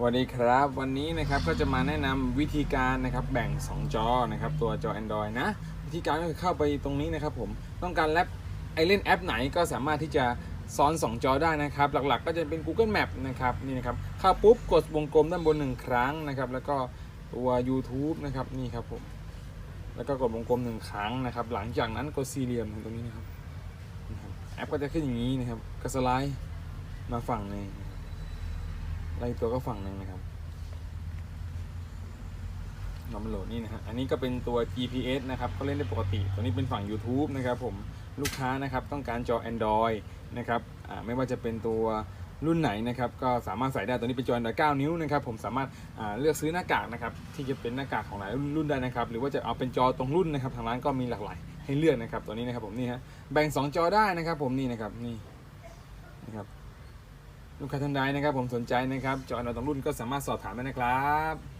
สวัสดีครับวันนี้นะครับก็จะมาแนะนำวิธีการนะครับแบ่ง 2 จอนะครับตัวจอ Android นะ วิธีการก็คือเข้าไปตรงนี้นะครับผมต้องการแลปไอเล่นแอปไหนก็สามารถที่จะซ้อน 2 จอได้นะครับ หลักๆ ก็จะเป็น Google Map นะครับนี่นะครับเข้าปุ๊บกดวงกลมด้านบนหนึ่งครั้งนะครับแล้วก็ตัว YouTube นะครับนี่ครับผมแล้วก็กดวงกลมหนึ่งครั้งนะครับ หลังจากนั้นกดสี่เหลี่ยมตรงนี้นะครับแอปก็จะขึ้นอย่างนี้นะครับก็สไลด์มาฝั่งนึง ไล่ตัวก็ฝั่งหนึ่งนะครับเรามาโหลดนี่นะฮะ อันนี้ก็เป็นตัว GPS นะครับก็เล่นได้ปกติ ตัวนี้เป็นฝั่ง YouTube นะครับผม ลูกค้านะครับต้องการจอ Android นะครับไม่ว่าจะเป็นตัวรุ่นไหนนะครับก็สามารถใส่ได้ตัวนี้เป็นจอ Android 9 นิ้วนะครับผมสามารถเลือกซื้อหน้ากากนะครับที่จะเป็นหน้ากากของหลายรุ่นได้นะครับ หรือว่าจะเอาเป็นจอตรงรุ่นนะครับทางร้านก็มีหลากหลายให้เลือกนะครับตัวนี้นะครับผมนี่ฮะแบ่ง 2 จอได้นะครับผมนี่นะครับนี่นะครับ ลูกค้าท่านใดนะครับผมสนใจนะครับจออนตรงรุ่นก็สามารถสอบถามได้นะครับ